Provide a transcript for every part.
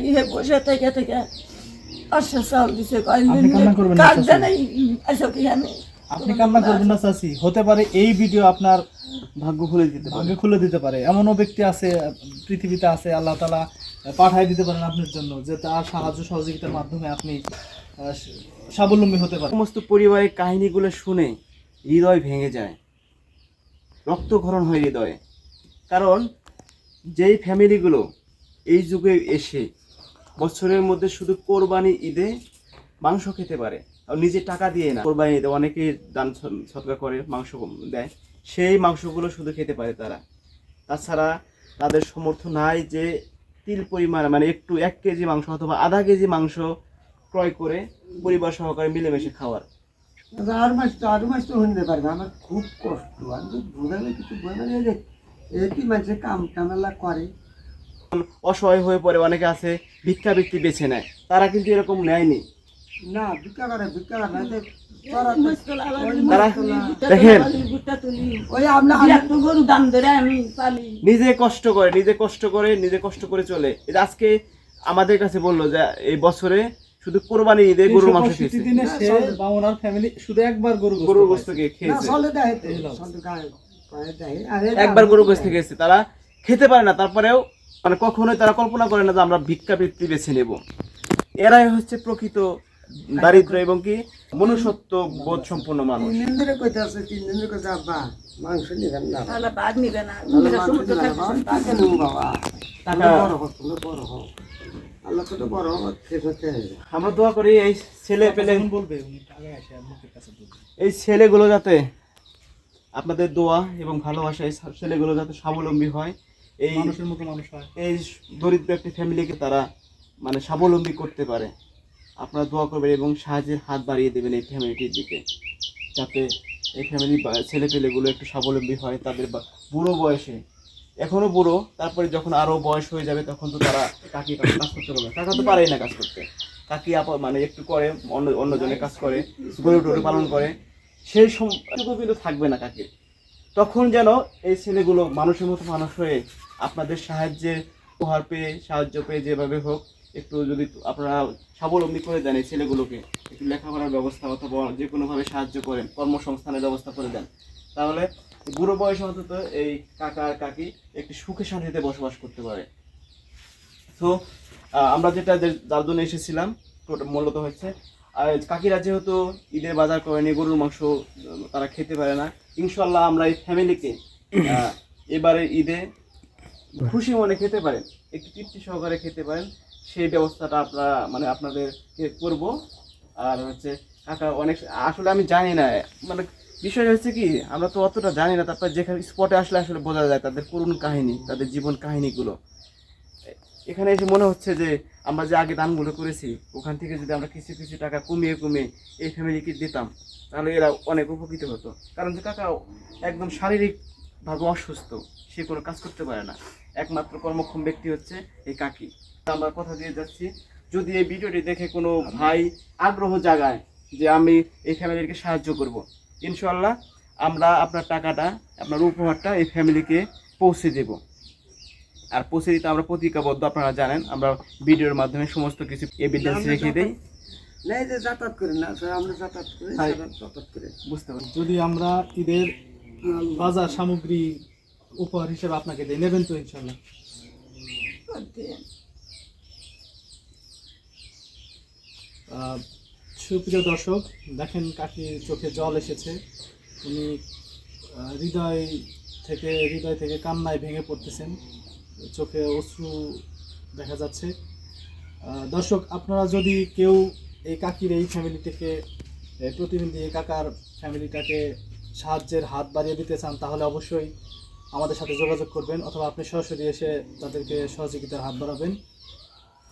ইয়ে বসে থেকে থেকে পাঁচশো দিছে আপনি কান্না করবেন না, জানাই আসো কি আমি? আপনি কান্না করবেন না চাচি। হতে পারে এই ভিডিও আপনার ভাগ্য খুলে দিতে ভাগ্য খুলে দিতে পারে। এমনও ব্যক্তি আছে পৃথিবীতে আছে আল্লাহ তালা পাঠাই দিতে পারেন আপনার জন্য যে তার সাহায্য সহযোগিতার মাধ্যমে আপনি আহ, স্বাবলম্বী হতে পারেন। সমস্ত পরিবারের কাহিনীগুলো শুনে হৃদয় ভেঙে যায়। রক্তক্ষরণ হয় হৃদয়ে। কারণ যেই ফ্যামিলিগুলো এই যুগে এসে বছরের মধ্যে শুধু কোরবানি ঈদে মাংস খেতে পারে। আর নিজে টাকা দিয়ে না। কোরবানি ঈদে অনেকেই দান সৎকার করে, মাংস দেয়। সেই মাংসগুলো শুধু খেতে পারে তারা। তাছাড়া তাদের সমর্থ নাই যে তিল পরিমাণ মানে একটু এক কেজি মাংস অথবা আধা কেজি মাংস ক্রয় করে পরিবার সহকারে মিলেমিশে খাওয়ার। তো আমার খুব কষ্ট। আমি কিছু বোঝাবে না যে এটি মানুষের কাম কামেলা করে? অসহায় হয়ে পড়ে অনেকে আছে ভিক্ষাবৃত্তি বেছে নেয়। তারা কিন্তু এরকম নেয়নি। না ভিক্ষা করে ভিক্ষা করে তোরা- দেখেন। নিজে কষ্ট করে নিজে কষ্ট করে নিজে কষ্ট করে চলে। আজকে আমাদের কাছে বলল যে এই বছরে শুধু কোরবানি ঈদে গরুর মাংস খেয়েছে। দিনে সে বা ওনার ফ্যামিলি শুধু একবার গরু গরুর একবার গরু খেয়েছে। তারা খেতে পারে না তারপরেও মানে কখনোই তারা কল্পনা করে না যে আমরা ভিক্ষাবৃত্তি বেছে নেব। এরাই হচ্ছে প্রকৃত দারিদ্র এবং কি মনুষ্যত্ব বোধ সম্পূর্ণ মানুষ। মাংস নিবেন না। নিবেন না, বাবা, বড় আল্লাহ তো বড় খেতে আমরা দোয়া করি এই ছেলে পেলে যখন বলবে উনি আগে আসে মুখের কাছে বলবে। এই ছেলেগুলো যাতে আপনাদের দোয়া এবং ভালোবাসা এই ছেলেগুলো যাতে স্বাবলম্বী হয়। এই মানুষের মতো মানুষ হয়। এই দরিদ্র একটি ফ্যামিলিকে তারা মানে স্বাবলম্বী করতে পারে। আপনারা দোয়া করবেন এবং সাহায্যের হাত বাড়িয়ে দেবেন এই ফ্যামিলিটির দিকে। যাতে এই ফ্যামিলি ছেলে পেলেগুলো একটু স্বাবলম্বী হয় তাদের বুড়ো বয়সে। এখনও বুড়ো তারপরে যখন আরও বয়স হয়ে যাবে তখন তো তারা কাকি কাজ করতে পারবে কাকা তো পারেই না কাজ করতে। কাকি আপা মানে একটু করে অন্য অন্যজনের কাজ করে গরু টরু পালন করে। সেই সময়টুকু কিন্তু থাকবে না কাকির। তখন যেন এই ছেলেগুলো মানুষের মতো মানুষ হয়ে আপনাদের সাহায্যের উপহার পেয়ে, সাহায্য পেয়ে যেভাবে হোক, একটু যদি আপনারা স্বাবলম্বী করে দেন এই ছেলেগুলোকে, একটু লেখাপড়ার ব্যবস্থা অথবা যে কোনোভাবে সাহায্য করেন, কর্মসংস্থানের ব্যবস্থা করে দেন। তাহলে বুড়ো বয়সে অন্তত এই কাকা আর কাকি একটু সুখে শান্তিতে বসবাস করতে পারে। তো আমরা যেটা যার জন্য এসেছিলাম মূলত হচ্ছে, আর কাকিরা যেহেতু ঈদের বাজার করেনি, গরুর মাংস তারা খেতে পারে না ইনশাল্লাহ আমরা এই ফ্যামিলিকে এবারে ঈদে খুশি মনে খেতে পারেন, একটু তৃপ্তি সহকারে খেতে পারেন, সেই ব্যবস্থাটা আপনারা মানে আপনাদেরকে করব। আর হচ্ছে, কাকা অনেক, আসলে আমি জানি না মানে বিষয় হচ্ছে কি, আমরা তো অতটা জানি না, তারপর যেখানে স্পটে আসলে আসলে বোঝা যায় তাদের করুণ কাহিনী, তাদের জীবন কাহিনীগুলো। এখানে এসে মনে হচ্ছে যে, আমরা যে আগে দানগুলো করেছি, ওখান থেকে যদি আমরা কিছু কিছু টাকা কমিয়ে কমিয়ে এই ফ্যামিলিকে দিতাম, তাহলে এরা অনেক উপকৃত হতো। কারণ যে কাকা একদম শারীরিকভাবে অসুস্থ, সে কোনো কাজ করতে পারে না। একমাত্র কর্মক্ষম ব্যক্তি হচ্ছে এই কাকি। আমরা কথা দিয়ে যাচ্ছি। যদি এই ভিডিওটি দেখে কোনো ভাই আগ্রহ জাগায় যে আমি এই ফ্যামিলিকে সাহায্য করব ইনশাল্লাহ আমরা আপনার টাকাটা আপনার উপহারটা এই ফ্যামিলিকে পৌঁছে দেব। আর পৌঁছে দিতে আমরা প্রতিজ্ঞাবদ্ধ আপনারা জানেন আমরা ভিডিওর মাধ্যমে সমস্ত কিছু এভিডেন্স রেখে দিই। এই যে যাতায়াত করি না আমরা যাতায়াত করি। যাতায়াত- যাতায়াত করি। বুঝতে পারি যদি আমরা ঈদের বাজার সামগ্রী উপহার হিসেবে আপনাকে দিয়ে নেবেন তো ইনশাল্লাহ সুপ্রিয় দর্শক দেখেন কাকির চোখে জল এসেছে। উনি হৃদয় থেকে হৃদয় থেকে কান্নায় ভেঙে পড়তেছেন। চোখে অশ্রু দেখা যাচ্ছে। দর্শক আপনারা যদি কেউ এই কাকির এই ফ্যামিলিটিকে এ, প্রতিনিধি এই কাকার ফ্যামিলিটাকে সাহায্যের হাত বাড়িয়ে দিতে চান তাহলে অবশ্যই আমাদের সাথে যোগাযোগ করবেন অথবা আপনি সরাসরি এসে তাদেরকে সহযোগিতার হাত বাড়াবেন।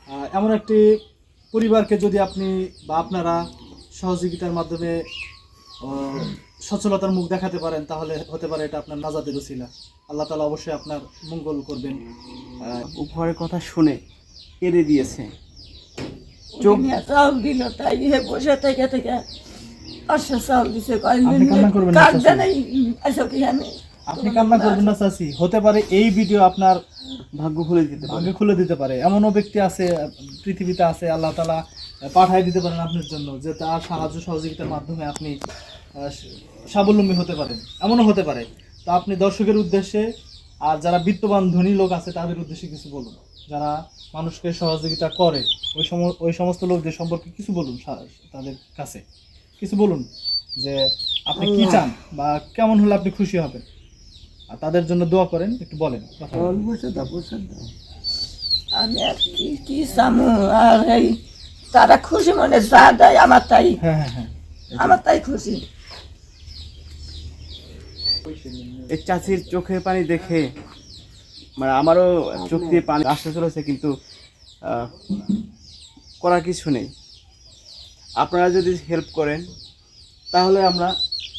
আহ, এমন একটি পরিবারকে যদি আপনি বা আপনারা সহযোগিতার মাধ্যমে আহ, সচ্ছলতার মুখ দেখাতে পারেন তাহলে হতে পারে এটা আপনার নাজাদের উচিলা আল্লাহ তালা অবশ্যই আপনার মঙ্গল করবেন। আহ, উপহারের কথা শুনে কেঁদে দিয়েছে। চোখ চাউল দিল তাই বসে থেকে থেকে পাঁচশো চাউল দিছে। জানাই আসো কি আমি আপনি কান্না করবেন না চাচি হতে পারে এই ভিডিও আপনার ভাগ্য খুলে দিতে ভাগ্য খুলে দিতে পারে। এমনও ব্যক্তি আছে, পৃথিবীতে আছে, আল্লাহ তালা পাঠাই দিতে পারেন আপনার জন্য, যে তার সাহায্য সহযোগিতার মাধ্যমে আপনি স্বাবলম্বী হতে পারেন। এমনও হতে পারে। তো আপনি দর্শকের উদ্দেশ্যে, আর যারা বিত্তবান, ধনী লোক আছে, তাদের উদ্দেশ্যে কিছু বলুন। যারা মানুষকে সহযোগিতা করে, ওই সম, ওই সমস্ত লোকদের সম্পর্কে কিছু বলুন তাদের কাছে। কিছু বলুন যে, আপনি কি চান বা কেমন হলে আপনি খুশি হবেন? আর তাদের জন্য দোয়া করেন একটু বলেন। আমি আর কি কি চামু? আর এই তারা খুশি মনে যা দেয় আমার তাই। হ্যাঁ হ্যাঁ হ্যাঁ। আমার তাই খুশি। এই চাচির চোখের পানি দেখে মানে আমারও চোখ দিয়ে পানি আসতে চলেছে কিন্তু করার কিছু নেই। আপনারা যদি হেল্প করেন তাহলে আমরা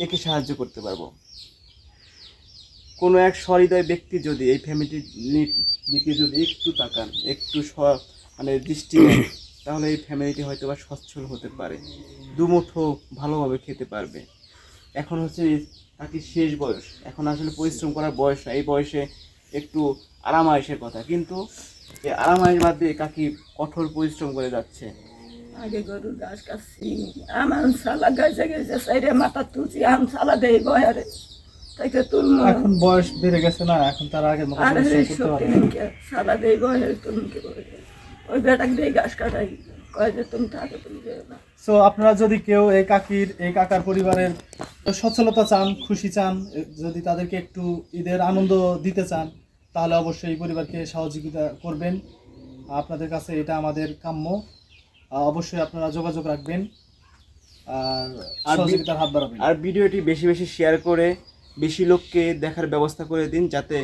একে সাহায্য করতে পারব। কোনো এক সহৃদয় ব্যক্তি যদি এই ফ্যামিলির দিকে যদি একটু তাকান একটু স- মানে দৃষ্টি তাহলে এই ফ্যামিলিটি হয়তো বা সচ্ছল হতে পারে। দুমুঠো ভালোভাবে খেতে পারবে। এখন হচ্ছে তাকে শেষ বয়স? এখন আসলে পরিশ্রম করার বয়স না। এই বয়সে একটু আরামায়েশের কথা। কিন্তু এই আরামায়েশ বাদ দিয়ে কাকি কঠোর পরিশ্রম করে যাচ্ছে। আগে গরুর ঘাস কাটছি আমার সালা গাছে গেছে সাইডে মাথা তুলছি আম সালা দেই বয়ারে। তাইকে এখন বয়স বেড়ে গেছে না এখন তার আগে মতো আর এই শক্তি সালা দেই তুলমুকে ওই বেটাকে দিয়ে ঘাস কাটাই কয় যে তুমি থাকে তুমি যেও না। সো আপনারা যদি কেউ এই কাকির এই কাকার পরিবারের সচ্ছলতা চান খুশি চান যদি তাদেরকে একটু ঈদের আনন্দ দিতে চান তাহলে অবশ্যই এই পরিবারকে সহযোগিতা করবেন। আপনাদের কাছে এটা আমাদের কাম্য। অবশ্যই আপনারা যোগাযোগ রাখবেন। আর আর সহযোগিতার হাত বাড়াবেন। আর ভিডিওটি বেশি বেশি শেয়ার করে বেশি লোককে দেখার ব্যবস্থা করে দিন যাতে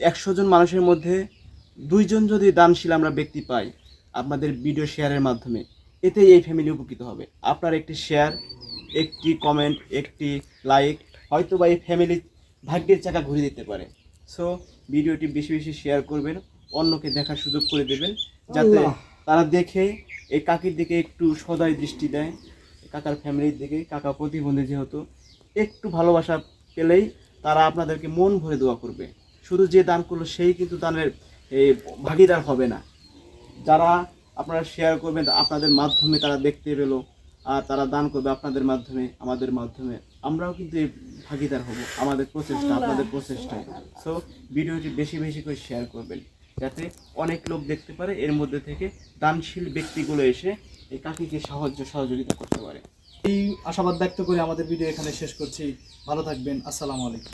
একশো জন মানুষের মধ্যে দুইজন যদি দানশীল আমরা ব্যক্তি পাই আপনাদের ভিডিও শেয়ারের মাধ্যমে এতেই এই ফ্যামিলি উপকৃত হবে। আপনার একটি শেয়ার একটি কমেন্ট একটি লাইক হয়তো বা এই ফ্যামিলি ভাগ্যের চাকা ঘুরে দিতে পারে। সো ভিডিওটি বেশি বেশি শেয়ার করবেন অন্যকে দেখার সুযোগ করে দেবেন যাতে তারা দেখে এই কাকির দিকে একটু সদয় দৃষ্টি দেয় কাকার ফ্যামিলির দিকে কাকা প্রতিবন্ধী যেহেতু একটু ভালোবাসা পেলেই তারা আপনাদেরকে মন ভরে দোয়া করবে। শুধু যে দান করল সেই কিন্তু দানের এই ভাগিদার হবে না। যারা আপনারা শেয়ার করবেন আপনাদের মাধ্যমে তারা দেখতে পেল আর তারা দান করবে আপনাদের মাধ্যমে আমাদের মাধ্যমে আমরাও কিন্তু এই ভাগিদার হব। আমাদের প্রচেষ্টা আপনাদের প্রচেষ্টায় সো ভিডিওটি বেশি বেশি করে শেয়ার করবেন যাতে অনেক লোক দেখতে পারে এর মধ্যে থেকে দানশীল ব্যক্তিগুলো এসে এই কাকিকে সাহায্য সহযোগিতা করতে পারে। এই আশাবাদ ব্যক্ত করে আমাদের ভিডিও এখানে শেষ করছি। ভালো থাকবেন। আসসালামু আলাইকুম।